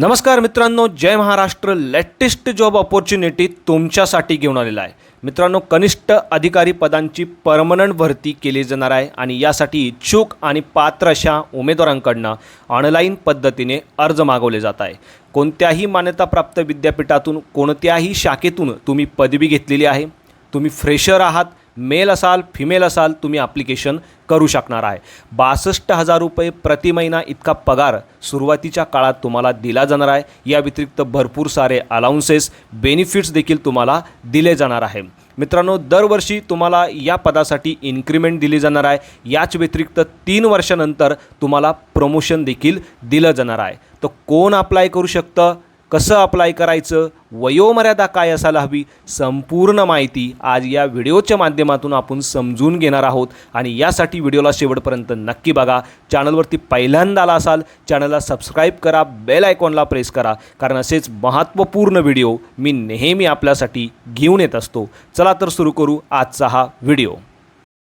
नमस्कार मित्रांनो जय महाराष्ट्र. लेटेस्ट जॉब ऑपॉर्च्युनिटी तुमच्यासाठी घेऊन आलेला आहे. मित्रांनो कनिष्ठ अधिकारी पदांची परमनंट भरती केली जाणार आहे आणि यासाठी इच्छुक आणि पात्र अशा उमेदवारांकडनं ऑनलाईन पद्धतीने अर्ज मागवले जात आहे. कोणत्याही मान्यताप्राप्त विद्यापीठातून कोणत्याही शाखेतून तुम्ही पदवी घेतलेली आहे. तुम्ही फ्रेशर आहात. मेल असाल फिमेल असाल तुम्ही ॲप्लिकेशन करू शकणार आहे. बासष्ट हजार रुपये प्रति महिना इतका पगार सुरुवातीच्या काळात तुम्हाला दिला जाणार आहे. या व्यतिरिक्त भरपूर सारे अलाउन्सेस बेनिफिट्स देखील तुम्हाला दिले जाणार आहे. मित्रांनो दरवर्षी तुम्हाला या पदासाठी इन्क्रीमेंट दिली जाणार आहे. याच व्यतिरिक्त तीन वर्षानंतर तुम्हाला प्रमोशन देखील दिलं जाणार आहे. तर कोण अप्लाय करू शकतं? कसं अप्लाय करायचं वयोमर्यादा काय असायला हवी संपूर्ण माहिती आज या व्हिडिओच्या माध्यमातून आपण समजून घेणार आहोत. आणि यासाठी व्हिडिओला शेवटपर्यंत नक्की बघा. चॅनलवरती पहिल्यांदा आला असाल चॅनलला सबस्क्राईब करा बेल आयकॉनला प्रेस करा कारण असेच महत्त्वपूर्ण व्हिडिओ मी नेहमी आपल्यासाठी घेऊन येत असतो. चला तर सुरू करू आजचा हा व्हिडिओ.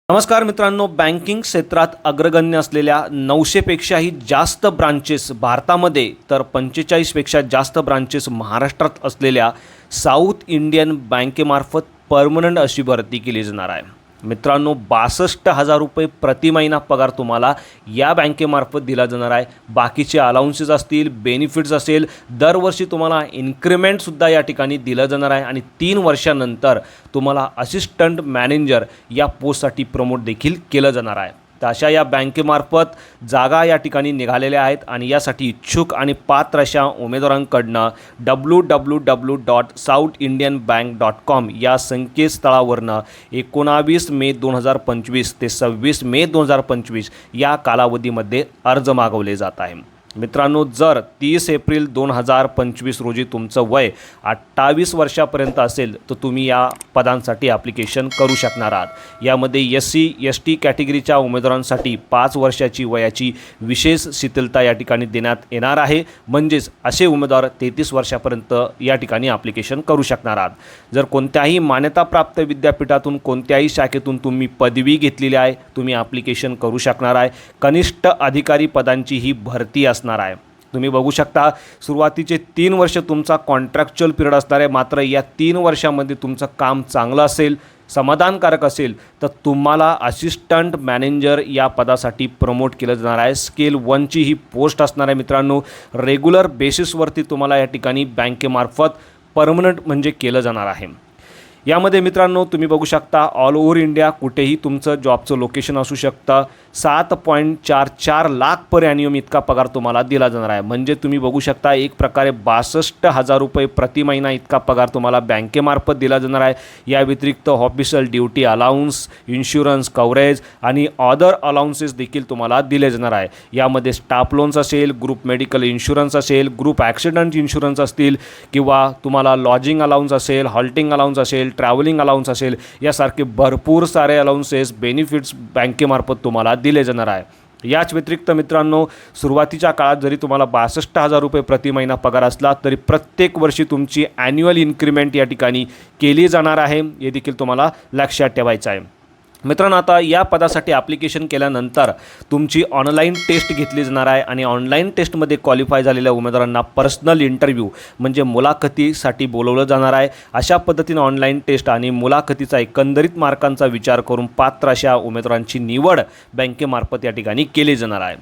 नमस्कार मित्रांनो बँकिंग क्षेत्रात अग्रगण्य असलेल्या नऊशेपेक्षाही जास्त ब्रांचेस भारतामध्ये तर पंचेचाळीसपेक्षा जास्त ब्रांचेस महाराष्ट्रात असलेल्या साऊथ इंडियन बँकेमार्फत परमनंट अशी भरती केली जाणार आहे. मित्रांनो बासष्ट हजार रुपये प्रति महिना पगार तुम्हाला या बँकेमार्फत दिला जाणार आहे. बाकीचे अलाउन्सेस असतील बेनिफिट्स असेल दरवर्षी तुम्हाला इन्क्रिमेंटसुद्धा या ठिकाणी दिलं जाणार आहे. आणि तीन वर्षानंतर तुम्हाला असिस्टंट मॅनेजर या पोस्टसाठी प्रमोट देखील केलं जाणार आहे. तर अशा या बँकेमार्फत जागा या ठिकाणी निघालेल्या आहेत आणि यासाठी इच्छुक आणि पात्र अशा उमेदवारांकडनं W W W dot South Indian bank dot com या संकेतस्थळावरनं एकोणावीस मे दोन हजार पंचवीस ते सव्वीस मे दोन हजार पंचवीस या कालावधीमध्ये अर्ज मागवले जात आहे मित्रांनो जर तीस एप्रिल दोन हजार पंचवीस रोजी तुमचं वय अठ्ठावीस वर्षापर्यंत असेल तर तुम्ही या पदांसाठी ॲप्लिकेशन करू शकणार आहात. यामध्ये एस सी एस टी कॅटेगरीच्या उमेदवारांसाठी पाच वर्षाची वयाची विशेष शिथिलता या ठिकाणी देण्यात येणार आहे. म्हणजेच असे उमेदवार तेहतीस वर्षापर्यंत या ठिकाणी ॲप्लिकेशन करू शकणार आहात. जर कोणत्याही मान्यताप्राप्त विद्यापीठातून कोणत्याही शाखेतून तुम्ही पदवी घेतलेली आहे तुम्ही ॲप्लिकेशन करू शकणार आहे. कनिष्ठ अधिकारी पदांची ही भरती असणार आहे. तुम्ही बघू शकता सुरुवातीचे तीन वर्ष तुमचा कॉन्ट्रॅक्च्युअल पिरियड असणार आहे. मात्र या तीन वर्षामध्ये तुमचं काम चांगलं असेल समाधानकारक असेल तर तुम्हाला असिस्टंट मॅनेजर या पदासाठी प्रमोट केलं जाणार आहे. स्केल वनची ही पोस्ट असणार आहे मित्रांनो. रेग्युलर बेसिसवरती तुम्हाला या ठिकाणी बँकेमार्फत परमनंट म्हणजे केलं जाणार आहे. यामध्ये मित्रांनो तुम्ही बघू शकता ऑल ओव्हर इंडिया कुठेही तुमचं जॉबचं लोकेशन असू शकतं. सात पॉईंट चार चार लाख पर ॲन्युम इतका पगार तुम्हाला दिला जाणार आहे. म्हणजे तुम्ही बघू शकता एक प्रकारे बासष्ट हजार रुपये प्रति महिना इतका पगार तुम्हाला बँकेमार्फत दिला जाणार आहे. या व्यतिरिक्त official duty allowance insurance coverage आणि अदर अलाउन्सेस देखील तुम्हाला दिले जाणार आहे. यामध्ये स्टाफ लोन्स असेल ग्रुप मेडिकल इन्शुरन्स असेल ग्रुप ॲक्सिडंट इन्शुरन्स असतील किंवा तुम्हाला लॉजिंग अलाउन्स असेल हॉल्टिंग अलाउन्स असेल ट्रॅव्हलिंग अलाउन्स असेल यासारखे भरपूर सारे अलाउन्सेस बेनिफिट्स बँकेमार्फत तुम्हाला दिले जाणार आहे. याच व्यतिरिक्त मित्रांनो सुरुवातीच्या काळात जरी तुम्हाला बासष्ट हजार रुपये प्रति महिना पगार असला तरी प्रत्येक वर्षी तुमची ॲन्युअल इन्क्रीमेंट या ठिकाणी केली जाणार आहे. हे देखील तुम्हाला लक्षात ठेवायचं आहे. मित्रांनो आता या पदासाठी ॲप्लिकेशन केल्यानंतर तुमची ऑनलाईन टेस्ट घेतली जाणार आहे आणि ऑनलाईन टेस्टमध्ये क्वालिफाय झालेल्या उमेदवारांना पर्सनल इंटरव्ह्यू म्हणजे मुलाखतीसाठी बोलवलं जाणार आहे. अशा पद्धतीनं ऑनलाईन टेस्ट आणि मुलाखतीचा एकंदरीत मार्कांचा विचार करून पात्र अशा उमेदवारांची निवड बँकेमार्फत या ठिकाणी केली जाणार आहे.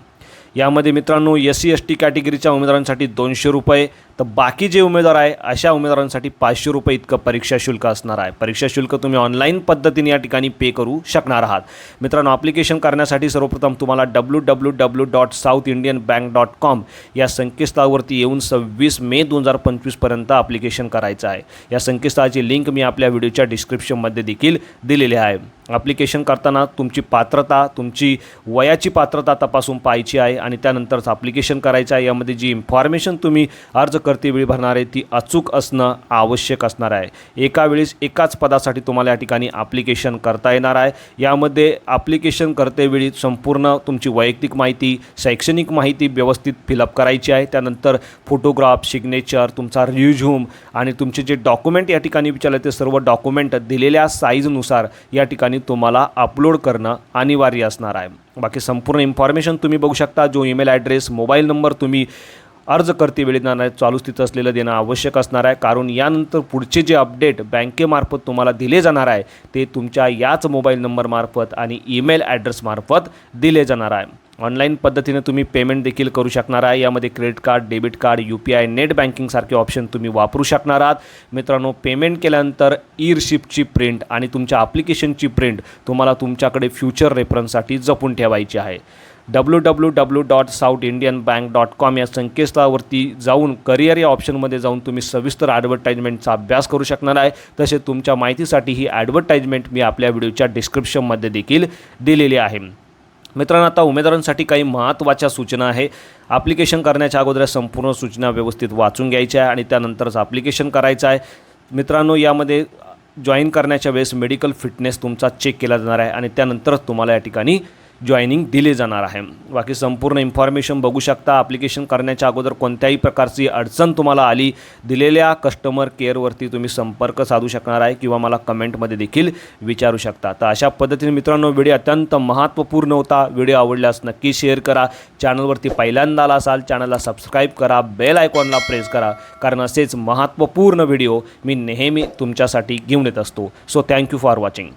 यामध्ये मित्रांनो एस सी एस टी कॅटेगरीच्या उमेदवारांसाठी दोनशे रुपये तर बाकी जे उमेदवार आहे अशा उमेदवारांसाठी पाचशे रुपये इतकं परीक्षा शुल्क असणार आहे. परीक्षा शुल्क तुम्ही ऑनलाईन पद्धतीने या ठिकाणी पे करू शकणार आहात. मित्रांनो ॲप्लिकेशन करण्यासाठी सर्वप्रथम तुम्हाला W W W dot South Indian bank dot com या संकेतस्थळावरती येऊन सव्वीस मे दोन हजार पंचवीसपर्यंत ॲप्लिकेशन करायचं आहे. या संकेतस्थळाची लिंक मी आपल्या व्हिडिओच्या डिस्क्रिप्शनमध्ये देखील दिलेली आहे. ॲप्लिकेशन करताना तुमची पात्रता तुमची वयाची पात्रता तपासून पाहायची आहे. आणि त्यानंतरच ॲप्लिकेशन करायचं आहे. यामध्ये जी इन्फॉर्मेशन तुम्ही अर्ज करतेवेळी भरणार आहे ती अचूक असणं आवश्यक असणार आहे. एका वेळेस एकाच पदासाठी तुम्हाला या ठिकाणी ॲप्लिकेशन करता येणार आहे. यामध्ये ॲप्लिकेशन करतेवेळी संपूर्ण तुमची वैयक्तिक माहिती शैक्षणिक माहिती व्यवस्थित फिलअप करायची आहे. त्यानंतर फोटोग्राफ सिग्नेचर तुमचा रिझ्यूम आणि तुमचे जे डॉक्युमेंट या ठिकाणी विचारले ते सर्व डॉक्युमेंट दिलेल्या साईजनुसार या ठिकाणी तुम्हाला अपलोड करणं अनिवार्य असणार आहे. बाकी संपूर्ण इन्फॉर्मेशन तुम्ही बघू शकता. जो ईमेल ॲड्रेस मोबाईल नंबर तुम्ही अर्ज करते वेळी देणार चालू स्थितीत असलेलं देणं आवश्यक असणार आहे. कारण यानंतर पुढचे जे अपडेट बँकेमार्फत तुम्हाला दिले जाणार आहे ते तुमच्या याच मोबाईल नंबरमार्फत आणि ईमेल ॲड्रेसमार्फत दिले जाणार आहे. ऑनलाईन पद्धतीने तुम्ही पेमेंट देखील करू शकणार आहे. यामध्ये credit card debit card U P I net बँकिंगसारखे option तुम्ही वापरू शकणार आहात. मित्रांनो पेमेंट केल्यानंतर ई रिसिप्टची प्रिंट आणि तुमच्या ॲप्लिकेशनची प्रिंट तुम्हाला तुमच्याकडे फ्युचर रेफरन्ससाठी जपून ठेवायची आहे. W W W dot South Indian bank dot com या संकेतस्थळावरती जाऊन करिअर या ऑप्शनमध्ये जाऊन तुम्ही सविस्तर ॲडव्हर्टाइजमेंटचा अभ्यास करू शकणार आहे. तसे तुमच्या माहितीसाठी ही ॲडव्हर्टाइजमेंट मी आपल्या व्हिडिओच्या डिस्क्रिप्शनमध्ये देखील दिलेली आहे. मित्रांनो आता उमेदवारांसाठी काही महत्त्वाच्या सूचना आहे. ॲप्लिकेशन करण्याच्या अगोदर संपूर्ण सूचना व्यवस्थित वाचून घ्यायच्या आहे आणि त्यानंतरच ॲप्लिकेशन करायचं आहे. मित्रांनो यामध्ये जॉईन करण्याच्या वेळेस मेडिकल फिटनेस तुमचा चेक केला जाणार आहे आणि त्यानंतरच तुम्हाला या ठिकाणी जॉईनिंग दिले जाणार आहे. बाकी संपूर्ण इन्फॉर्मेशन बघू शकता. ॲप्लिकेशन करण्याच्या अगोदर कोणत्याही प्रकारची अडचण तुम्हाला आली दिलेल्या कस्टमर केअरवरती तुम्ही संपर्क साधू शकणार आहे किंवा मला कमेंटमध्ये देखील विचारू शकता. तर अशा पद्धतीने मित्रांनो व्हिडिओ अत्यंत महत्त्वपूर्ण होता. व्हिडिओ आवडल्यास नक्की शेअर करा. चॅनलवरती पहिल्यांदा आला असाल चॅनलला सबस्क्राईब करा. बेल आयकॉनला प्रेस करा. कारण असेच महत्त्वपूर्ण व्हिडिओ मी नेहमी तुमच्यासाठी घेऊन येत असतो. So thank you for watching